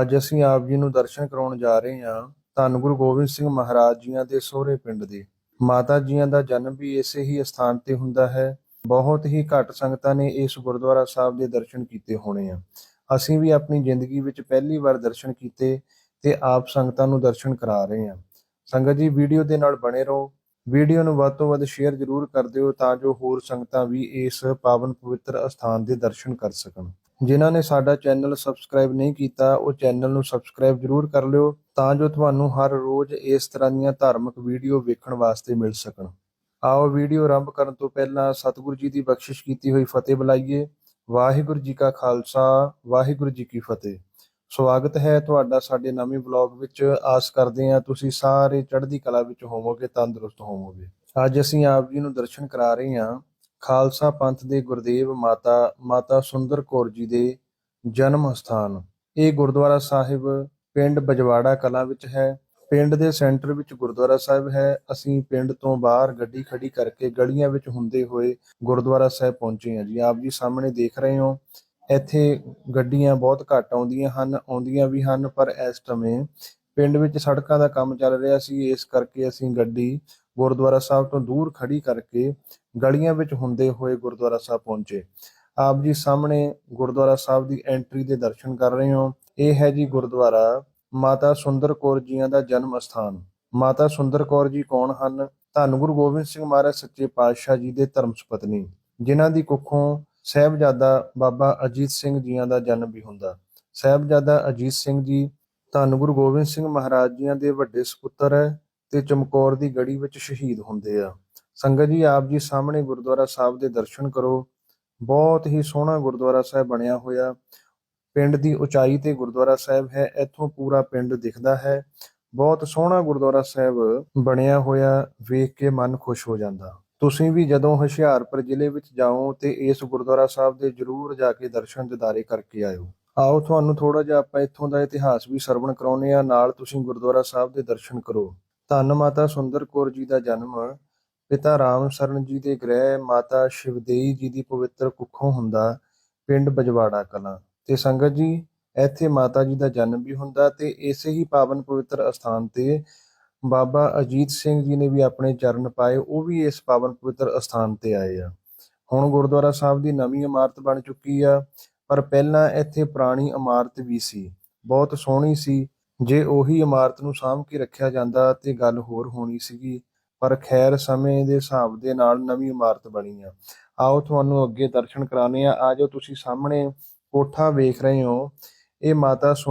ਅੱਜ ਅਸੀਂ ਆਪ ਜੀ ਨੂੰ ਦਰਸ਼ਨ ਕਰਾਉਣ ਜਾ ਰਹੇ ਹਾਂ ਧੰਨ ਗੁਰੂ ਗੋਬਿੰਦ ਸਿੰਘ ਮਹਾਰਾਜ ਜੀਆਂ ਦੇ ਸਹੁਰੇ ਪਿੰਡ ਦੇ। ਮਾਤਾ ਜੀਆਂ ਦਾ ਜਨਮ ਵੀ ਇਸੇ ਹੀ ਸਥਾਨ ਤੇ ਹੁੰਦਾ ਹੈ। ਬਹੁਤ ਹੀ ਘੱਟ ਸੰਗਤਾਂ ਨੇ ਇਸ ਗੁਰਦੁਆਰਾ ਸਾਹਿਬ ਦੇ ਦਰਸ਼ਨ ਕੀਤੇ ਹੋਣੇ ਆ। ਅਸੀਂ ਵੀ ਆਪਣੀ ਜ਼ਿੰਦਗੀ ਵਿੱਚ ਪਹਿਲੀ ਵਾਰ ਦਰਸ਼ਨ ਕੀਤੇ ਤੇ ਆਪ ਸੰਗਤਾਂ ਨੂੰ ਦਰਸ਼ਨ ਕਰਾ ਰਹੇ ਹਾਂ। ਸੰਗਤ ਜੀ, ਵੀਡੀਓ ਦੇ ਨਾਲ ਬਣੇ ਰਹੋ। ਵੀਡੀਓ ਨੂੰ ਵੱਧ ਤੋਂ ਵੱਧ ਸ਼ੇਅਰ ਜ਼ਰੂਰ ਕਰ ਦਿਓ ਤਾਂ ਜੋ ਹੋਰ ਸੰਗਤਾਂ ਵੀ ਇਸ ਪਾਵਨ ਪਵਿੱਤਰ ਅਸਥਾਨ ਦੇ ਦਰਸ਼ਨ ਕਰ ਸਕਣ। ਜਿਨ੍ਹਾਂ ਨੇ ਸਾਡਾ ਚੈਨਲ ਸਬਸਕ੍ਰਾਈਬ ਨਹੀਂ ਕੀਤਾ, ਉਹ ਚੈਨਲ ਨੂੰ ਸਬਸਕ੍ਰਾਈਬ ਜ਼ਰੂਰ ਕਰ ਲਿਓ ਤਾਂ ਜੋ ਤੁਹਾਨੂੰ ਹਰ ਰੋਜ਼ ਇਸ ਤਰ੍ਹਾਂ ਦੀਆਂ ਧਾਰਮਿਕ ਵੀਡੀਓ ਵੇਖਣ ਵਾਸਤੇ ਮਿਲ ਸਕਣ। ਆਓ ਵੀਡੀਓ ਆਰੰਭ ਕਰਨ ਤੋਂ ਪਹਿਲਾਂ ਸਤਿਗੁਰੂ ਜੀ ਦੀ ਬਖਸ਼ਿਸ਼ ਕੀਤੀ ਹੋਈ ਫਤਿਹ ਬੁਲਾਈਏ। ਵਾਹਿਗੁਰੂ ਜੀ ਕਾ ਖਾਲਸਾ, ਵਾਹਿਗੁਰੂ ਜੀ ਕੀ ਫਤਿਹ। ਸਵਾਗਤ ਹੈ ਤੁਹਾਡਾ ਸਾਡੇ ਨਵੇਂ ਵਲੌਗ ਵਿੱਚ। ਆਸ ਕਰਦੇ ਹਾਂ ਤੁਸੀਂ ਸਾਰੇ ਚੜ੍ਹਦੀ ਕਲਾ ਵਿੱਚ ਹੋਵੋਗੇ, ਤੰਦਰੁਸਤ ਹੋਵੋਗੇ। ਅੱਜ ਅਸੀਂ ਆਪ ਜੀ ਨੂੰ ਦਰਸ਼ਨ ਕਰਾ ਰਹੇ ਹਾਂ। ਖਾਲਸਾ ਪੰਥ ਦੇ ਗੁਰਦੇਵ ਮਾਤਾ ਮਾਤਾ ਸੁੰਦਰ ਕੌਰ ਜੀ ਦੇ ਜਨਮ ਸਥਾਨ। ਇਹ ਗੁਰਦੁਆਰਾ ਸਾਹਿਬ ਪਿੰਡ ਬਜਵਾੜਾ ਕਲਾਂ ਵਿੱਚ ਹੈ। ਪਿੰਡ ਦੇ ਸੈਂਟਰ ਵਿੱਚ ਗੁਰਦੁਆਰਾ ਸਾਹਿਬ ਹੈ। ਅਸੀਂ ਪਿੰਡ ਤੋਂ ਬਾਹਰ ਗੱਡੀ ਖੜੀ ਕਰਕੇ ਗਲੀਆਂ ਵਿੱਚ ਹੁੰਦੇ ਹੋਏ ਗੁਰਦੁਆਰਾ ਸਾਹਿਬ ਪਹੁੰਚੇ ਹਾਂ ਜੀ। ਆਪ ਜੀ ਸਾਹਮਣੇ ਦੇਖ ਰਹੇ ਹੋ, ਇੱਥੇ ਗੱਡੀਆਂ ਬਹੁਤ ਘੱਟ ਆਉਂਦੀਆਂ ਹਨ, ਆਉਂਦੀਆਂ ਵੀ ਹਨ, ਪਰ ਇਸ ਸਮੇਂ ਪਿੰਡ ਵਿੱਚ ਸੜਕਾਂ ਦਾ ਕੰਮ ਚੱਲ ਰਿਹਾ ਸੀ। ਇਸ ਕਰਕੇ ਅਸੀਂ ਗੱਡੀ ਗੁਰਦੁਆਰਾ ਸਾਹਿਬ ਤੋਂ ਦੂਰ ਖੜੀ ਕਰਕੇ ਗਲੀਆਂ ਵਿੱਚ ਹੁੰਦੇ ਹੋਏ ਗੁਰਦੁਆਰਾ ਸਾਹਿਬ ਪਹੁੰਚੇ। ਆਪ ਜੀ ਸਾਹਮਣੇ ਗੁਰਦੁਆਰਾ ਸਾਹਿਬ ਦੀ ਐਂਟਰੀ ਦੇ ਦਰਸ਼ਨ ਕਰ ਰਹੇ ਹੋ। ਇਹ ਹੈ ਜੀ ਗੁਰਦੁਆਰਾ ਮਾਤਾ ਸੁੰਦਰ ਕੌਰ ਜੀਆਂ ਦਾ ਜਨਮ ਸਥਾਨ। ਮਾਤਾ ਸੁੰਦਰ ਕੌਰ ਜੀ ਕੌਣ ਹਨ? ਧੰਨ ਗੁਰੂ ਗੋਬਿੰਦ ਸਿੰਘ ਮਹਾਰਾਜ ਸੱਚੇ ਪਾਤਸ਼ਾਹ ਜੀ ਦੇ ਧਰਮ ਸੁਪਤਨੀ, ਜਿਨ੍ਹਾਂ ਦੀ ਕੁੱਖੋਂ ਸਹਿਬਜ਼ਾਦਾ ਬਾਬਾ ਅਜੀਤ ਸਿੰਘ ਜੀਆਂ ਦਾ ਜਨਮ ਵੀ ਹੁੰਦਾ। ਸਹਿਬਜ਼ਾਦਾ ਅਜੀਤ ਸਿੰਘ ਜੀ ਧੰਨ ਗੁਰੂ ਗੋਬਿੰਦ ਸਿੰਘ ਮਹਾਰਾਜ ਜੀਆਂ ਦੇ ਵੱਡੇ ਸੁਪੁੱਤਰ ਹੈ। ਤੇ ਚਮਕੌਰ ਦੀ ਗੜੀ ਵਿੱਚ ਸ਼ਹੀਦ ਹੁੰਦੇ ਆ। ਸੰਗਤ ਜੀ, ਆਪ ਜੀ ਸਾਹਮਣੇ ਗੁਰਦੁਆਰਾ ਸਾਹਿਬ ਦੇ ਦਰਸ਼ਨ ਕਰੋ। ਬਹੁਤ ਹੀ ਸੋਹਣਾ ਗੁਰਦੁਆਰਾ ਸਾਹਿਬ ਬਣਿਆ ਹੋਇਆ। ਪਿੰਡ ਦੀ ਉਚਾਈ ਤੇ ਗੁਰਦੁਆਰਾ ਸਾਹਿਬ ਹੈ, ਇੱਥੋਂ ਪੂਰਾ ਪਿੰਡ ਦਿਖਦਾ ਹੈ। ਬਹੁਤ ਸੋਹਣਾ ਗੁਰਦੁਆਰਾ ਸਾਹਿਬ ਬਣਿਆ ਹੋਇਆ, ਵੇਖ ਕੇ ਮਨ ਖੁਸ਼ ਹੋ ਜਾਂਦਾ। ਤੁਸੀਂ ਵੀ ਜਦੋਂ ਹੁਸ਼ਿਆਰਪੁਰ ਜ਼ਿਲ੍ਹੇ ਵਿੱਚ ਜਾਓ ਤੇ ਇਸ ਗੁਰਦੁਆਰਾ ਸਾਹਿਬ ਦੇ ਜਰੂਰ ਜਾ ਕੇ ਦਰਸ਼ਨ ਦਿਦਾਰੇ ਕਰਕੇ ਆਇਓ। ਆਓ, ਤੁਹਾਨੂੰ ਥੋੜਾ ਜਿਹਾ ਆਪਾਂ ਇੱਥੋਂ ਦਾ ਇਤਿਹਾਸ ਵੀ ਸਰਵਣ ਕਰਾਉਨੇ ਆ ਨਾਲ ਤੁਸੀਂ ਗੁਰਦੁਆਰਾ ਸਾਹਿਬ ਦੇ ਦਰਸ਼ਨ ਕਰੋ। ਧੰਨ ਮਾਤਾ ਸੁੰਦਰ ਕੌਰ ਜੀ ਦਾ ਜਨਮ। ਪਿਤਾ ਰਾਮ ਸਰਨ ਜੀ ਦੇ ਗ੍ਰਹਿ, ਮਾਤਾ ਸ਼ਿਵਦੇਈ ਜੀ ਦੀ ਪਵਿੱਤਰ ਕੁੱਖੋਂ ਹੁੰਦਾ ਪਿੰਡ ਬਜਵਾੜਾ ਕਲਾਂ। ਤੇ ਸੰਗਤ ਜੀ, ਇੱਥੇ ਮਾਤਾ ਜੀ ਦਾ ਜਨਮ ਵੀ ਹੁੰਦਾ ਤੇ ਇਸੇ ਹੀ ਪਾਵਨ ਪਵਿੱਤਰ ਅਸਥਾਨ ਤੇ ਬਾਬਾ ਅਜੀਤ ਸਿੰਘ ਜੀ ਨੇ ਵੀ ਆਪਣੇ ਚਰਨ ਪਾਏ, ਉਹ ਵੀ ਇਸ ਪਾਵਨ ਪਵਿੱਤਰ ਅਸਥਾਨ ਤੇ ਆਏ ਆ। ਹੁਣ ਗੁਰਦੁਆਰਾ ਸਾਹਿਬ ਦੀ ਨਵੀਂ ਇਮਾਰਤ ਬਣ ਚੁੱਕੀ ਆ, ਪਰ ਪਹਿਲਾਂ ਇੱਥੇ ਪੁਰਾਣੀ ਇਮਾਰਤ ਵੀ ਸੀ। ਬਹੁਤ ਸੋਹਣੀ ਸੀ ਜੇ ਉਹੀ ਇਮਾਰਤ ਨੂੰ ਸਾਂਭ ਕੇ ਰੱਖਿਆ ਜਾਂਦਾ ਤੇ ਗੱਲ ਹੋਰ ਹੋਣੀ ਸੀਗੀ, ਪਰ ਖੈਰ ਸਮੇਂ ਦੇ ਹਿਸਾਬ ਦੇ ਨਾਲ ਨਵੀਂ ਇਮਾਰਤ ਬਣੀ ਆ। ਆਓ ਤੁਹਾਨੂੰ ਅੱਗੇ ਦਰਸ਼ਨ ਕਰਾਣੇ ਆ ਆਜੋ ਤੁਸੀਂ ਸਾਹਮਣੇ ਕੋਠਾ ਵੇਖ ਰਹੇ ਹੋ। ਇਹ ਮਾਤਾ ਸੁੰ